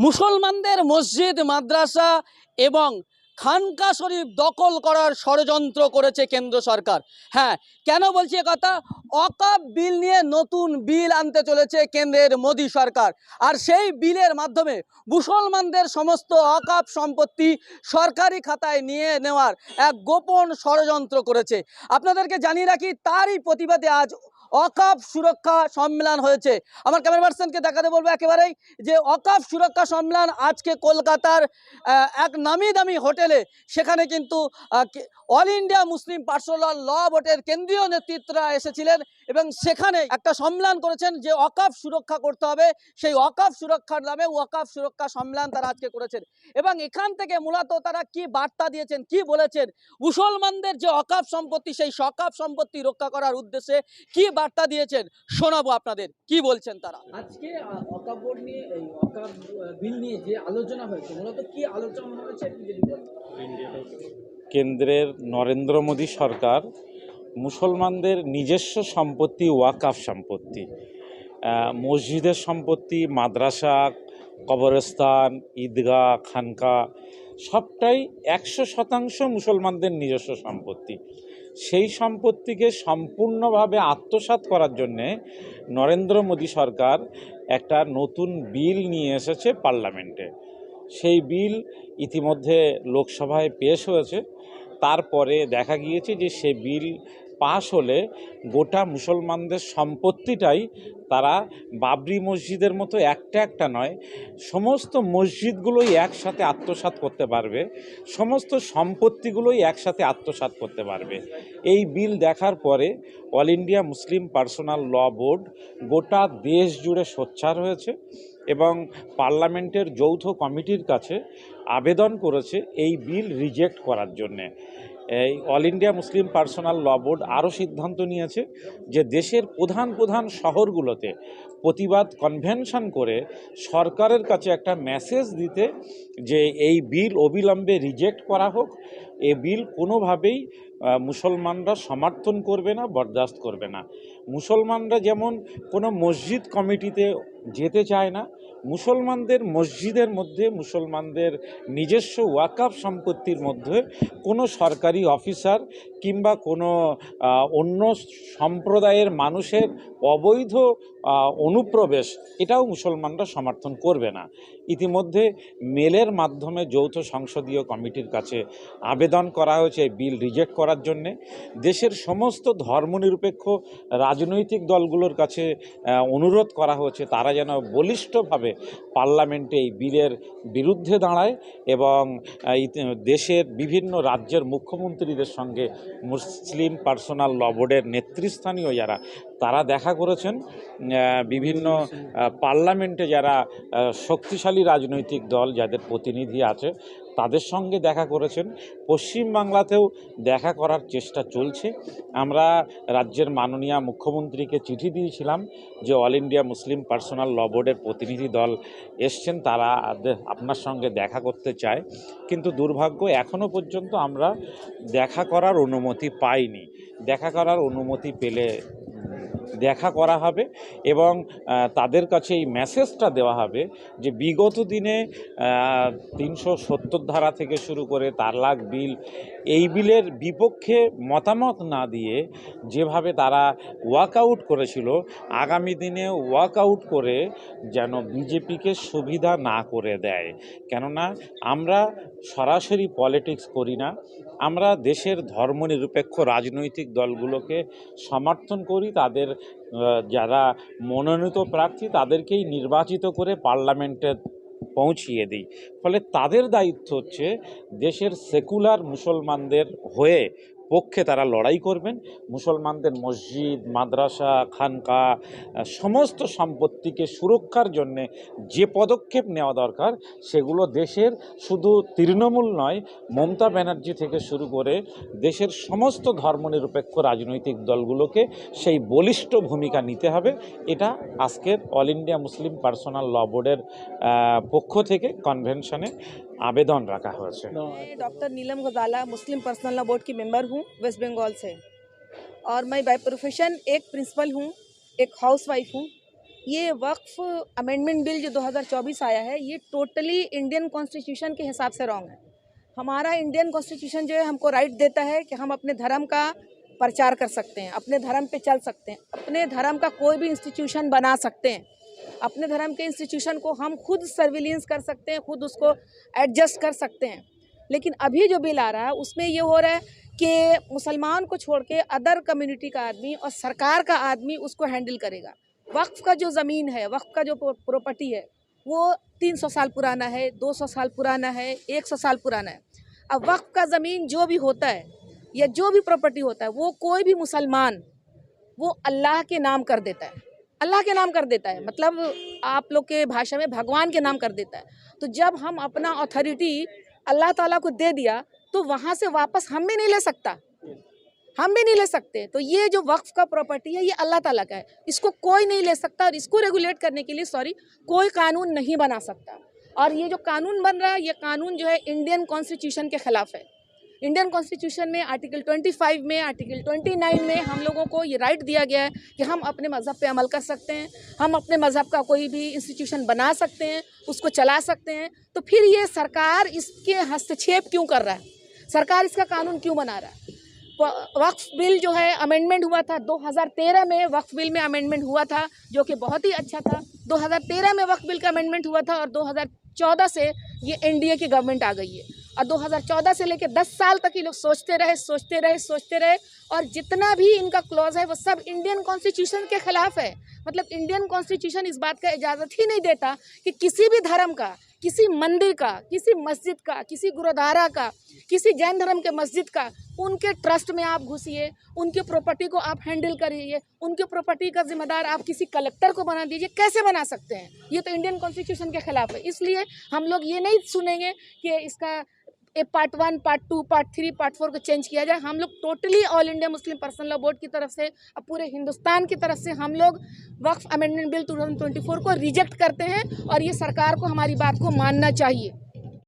মুসলমানদের মসজিদ, মাদ্রাসা এবং খানকা শরীফ দখল করার ষড়যন্ত্র করেছে কেন্দ্র সরকার। হ্যাঁ কেন বলছি কথা? অকাপ বিল নিয়ে নতুন বিল আনতে চলেছে কেন্দ্রের মোদী সরকার। আর সেই বিলের মাধ্যমে মুসলমানদের সমস্ত অকাপ সম্পত্তি সরকারি খাতায় নিয়ে নেওয়ার এক গোপন ষড়যন্ত্র করেছে। আপনাদেরকে জানিয়ে রাখি, তারই প্রতিবাদে আজ অকাপ সুরক্ষা সম্মেলন হয়েছে। আমার ক্যামেরা পার্সনকে দেখাতে বলব একেবারেই যে অকাপ সুরক্ষা সম্মেলন আজকে কলকাতার এক নামি দামি হোটেলে। সেখানে কিন্তু All India Muslim Personal Law বোর্ডের কেন্দ্রীয় নেতৃত্বরা এসেছিলেন। এবং সেখানে একটা সম্মেলন করেছেন যে অকাফ সুরক্ষা করতে হবে। সেই অকাফ সুরক্ষার নামে ওয়াকাফ সুরক্ষা সম্মেলন তারা আজকে করেছেন। এবং এখান থেকে মূলত তারা কি বার্তা দিয়েছেন কি বলেছেন মুসলমানদের যে অকাফ সম্পত্তি সেই সকাপ সম্পত্তি রক্ষা করার উদ্দেশ্যে কি বার্তা দিয়েছেন শোনাবো আপনাদের। কি বলছেন তারা? আজকে অকাপ বোর্ড নিয়ে এই অকাপ বিল নিয়ে যে আলোচনা হয়েছে মূলত কি আলোচনা হয়েছে? কেন্দ্রের নরেন্দ্র মোদী সরকার মুসলমানদের নিজস্ব সম্পত্তি, ওয়াকাফ সম্পত্তি। মসজিদের সম্পত্তি, মাদ্রাসা, কবরস্থান, ঈদগাহ, খানকা, সবটাই একশো শতাংশ মুসলমানদের নিজস্ব সম্পত্তি। সেই সম্পত্তিকে সম্পূর্ণভাবে আত্মসাৎ করার জন্যে নরেন্দ্র মোদী সরকার একটা নতুন বিল নিয়ে এসেছে পার্লামেন্টে। সেই বিল ইতিমধ্যে লোকসভায় পেশ হয়েছে। তারপরে দেখা গিয়েছে যে সে বিল পাশ হলে গোটা মুসলমানদের সম্পত্তিটাই তারা বাবরি মসজিদের মতো একটা একটা নয়, সমস্ত মসজিদগুলোই একসাথে আত্মসাৎ করতে পারবে, সমস্ত সম্পত্তিগুলোই একসাথে আত্মসাৎ করতে পারবে। এই বিল দেখার পরে All India Muslim Personal Law Board গোটা দেশ জুড়ে সোচ্চার হয়েছে এবং পার্লামেন্টের যৌথ কমিটির কাছে আবেদন করেছে এই বিল রিজেক্ট করার জন্যে। এই All India Muslim Personal Law Board আরও সিদ্ধান্ত নিয়েছে যে দেশের প্রধান প্রধান শহরগুলোতে প্রতিবাদ কনভেনশন করে সরকারের কাছে একটা মেসেজ দিতে যে এই বিল অবিলম্বে রিজেক্ট করা হোক। এ বিল কোনোভাবেই মুসলমানরা সমর্থন করবে না, বরদাস্ত করবে না। মুসলমানরা যেমন কোনো মসজিদ কমিটিতে যেতে চায় না, মুসলমানদের মসজিদের মধ্যে, মুসলমানদের নিজস্ব ওয়াকাফ সম্পত্তির মধ্যে কোনো সরকারি অফিসার কিংবা কোনো অন্য সম্প্রদায়ের মানুষের অবৈধ অনুপ্রবেশ, এটাও মুসলমানরা সমর্থন করবে না। ইতিমধ্যে মেলের মাধ্যমে যৌথ সংসদীয় কমিটির কাছে আবেদন করা হয়েছে, বিল রিজেক্ট করার জন্যে দেশের সমস্ত ধর্মনিরপেক্ষ রাজনৈতিক দলগুলোর কাছে অনুরোধ করা হয়েছে তারা যেন বলিষ্ঠভাবে পার্লামেন্টে এই বিলের বিরুদ্ধে দাঁড়ায় এবং দেশের বিভিন্ন রাজ্যের মুখ্যমন্ত্রীদের সঙ্গে মুসলিম পার্সোনাল ল বোর্ডের নেতৃস্থানীয় যারা তারা দেখা করেছেন বিভিন্ন পার্লামেন্টে যারা শক্তিশালী রাজনৈতিক দল যাদের প্রতিনিধি আছে, তাদের সঙ্গে দেখা করেছেন। পশ্চিমবাংলাতেও দেখা করার চেষ্টা চলছে। আমরা রাজ্যের মাননীয় মুখ্যমন্ত্রীকে চিঠি দিয়েছিলাম যে All India Muslim Personal Law বোর্ডের প্রতিনিধি দল এসছেন, তারা আপনার সঙ্গে দেখা করতে চায়। কিন্তু দুর্ভাগ্য এখনও পর্যন্ত আমরা দেখা করার অনুমতি পাইনি। দেখা করার অনুমতি পেলে দেখা করা হবে এবং তাদের কাছে এই মেসেজটা দেওয়া হবে যে বিগত দিনে তিনশো সত্তর ধারা থেকে শুরু করে তালাক বিল এই বিলের বিপক্ষে মতামত না দিয়ে যেভাবে তারা ওয়াকআউট করেছিল, আগামী দিনে ওয়াকআউট করে যেন বিজেপিকে সুবিধা না করে দেয়। কেননা, আমরা সরাসরি পলিটিক্স করি না, আমরা দেশের ধর্মনিরপেক্ষ রাজনৈতিক দলগুলোকে সমর্থন করি, তাদের যারা মনোনীত প্রার্থী তাদেরকেই নির্বাচিত করে পার্লামেন্টে পৌঁছিয়ে দিই। ফলে তাদের দায়িত্ব হচ্ছে দেশের সেকুলার মুসলমানদের হয়ে পক্ষে তারা লড়াই করবেন। মুসলমানদের মসজিদ, মাদ্রাসা, খানকা সমস্ত সম্পত্তিকে সুরক্ষার জন্যে যে পদক্ষেপ নেওয়া দরকার, সেগুলো দেশের শুধু তৃণমূল নয়, মমতা ব্যানার্জি থেকে শুরু করে দেশের সমস্ত ধর্মনিরপেক্ষ রাজনৈতিক দলগুলোকে সেই বলিষ্ঠ ভূমিকা নিতে হবে। এটা আজকের All India Muslim Personal Law বোর্ডের পক্ষ থেকে কনভেনশনে आवेदन रखा मैं doctor Neelam Ghazala Muslim Personal Law Board की मेंबर हूँ, वेस्ट बंगाल से। और मैं बाय प्रोफेशन एक प्रिंसिपल हूँ, एक हाउस वाइफ हूँ। ये वक्फ अमेंडमेंट बिल जो 2024 आया है, ये टोटली इंडियन कॉन्स्टिट्यूशन के हिसाब से रॉन्ग है। हमारा इंडियन कॉन्स्टिट्यूशन जो है, हमको राइट देता है कि हम अपने धर्म का प्रचार कर सकते हैं, अपने धर्म पे चल सकते हैं, अपने धर्म का कोई भी इंस्टीट्यूशन बना सकते हैं। अपने धर्म के इंस्टीट्यूशन को हम खुद सर्विलेंस कर सकते हैं, खुद उसको एडजस्ट कर सकते हैं। लेकिन अभी जो बिल आ रहा है, उसमें ये हो रहा है कि मुसलमान को छोड़ के अदर कम्युनिटी का आदमी और सरकार का आदमी उसको हैंडल करेगा। वक्फ का जो ज़मीन है, वक्फ का जो प्रॉपर्टी है, वो 300 साल पुराना है 200 साल पुराना है 100 साल पुराना है। अब वक्फ का ज़मीन जो भी होता है, या जो भी प्रॉपर्टी होता है, वो कोई भी मुसलमान, वो अल्लाह के नाम कर देता है। अल्लाह के नाम कर देता है। मतलब आप लोग के भाषा में भगवान के नाम कर देता है। तो जब हम अपना अथॉरिटी अल्लाह ताला को दे दिया तो वहाँ से वापस हम भी नहीं ले सकता। हम भी नहीं ले सकते। तो ये जो वक्फ का प्रॉपर्टी है ये अल्लाह ताला का है। इसको कोई नहीं ले सकता और इसको रेगुलेट करने के लिए सॉरी कोई कानून नहीं बना सकता। और ये जो कानून बन रहा है ये कानून जो है इंडियन कॉन्स्टिट्यूशन के खिलाफ है। इंडियन कॉन्स्टिट्यूशन में आर्टिकल 25 में आर्टिकल 29 में हम लोगों को ये राइट दिया गया है कि हम अपने मज़हब पे अमल कर सकते हैं, हम अपने मज़हब का कोई भी इंस्टीट्यूशन बना सकते हैं, उसको चला सकते हैं। तो फिर ये सरकार इसके हस्तक्षेप क्यों कर रहा है? सरकार इसका कानून क्यों बना रहा है? वक्फ बिल जो है अमेंडमेंट हुआ था 2013 में, वक्फ बिल में अमेंडमेंट हुआ था, जो कि बहुत ही अच्छा था। 2013 में वक्फ बिल का अमेंडमेंट हुआ था और 2014 से ये एनडीए की गवर्नमेंट आ गई है। और 2014 से लेकर 10 साल तक ये लोग सोचते रहे सोचते रहे सोचते रहे। और जितना भी इनका क्लॉज है, वो सब इंडियन कॉन्स्टिट्यूशन के खिलाफ है। मतलब इंडियन कॉन्स्टिट्यूशन इस बात का इजाज़त ही नहीं देता कि किसी भी धर्म का, किसी मंदिर का, किसी मस्जिद का, किसी गुरुद्वारा का, किसी जैन धर्म के मस्जिद का, उनके ट्रस्ट में आप घुसिए, उनके प्रॉपर्टी को आप हैंडल करिए, उनके प्रॉपर्टी का जिम्मेदार आप किसी कलेक्टर को बना दीजिए, कैसे बना सकते हैं? ये तो इंडियन कॉन्स्टिट्यूशन के खिलाफ है। इसलिए हम लोग ये नहीं सुनेंगे कि इसका a part one part two part three part four को चेंज किया जाए। हम लोग totally All India Muslim Personal Law Board की तरफ़ से अब पूरे हिंदुस्तान की तरफ़ से हम लोग वक्फ अमेंडमेंट बिल 2024 को रिजेक्ट करते हैं और ये सरकार को, हमारी बात को मानना चाहिए।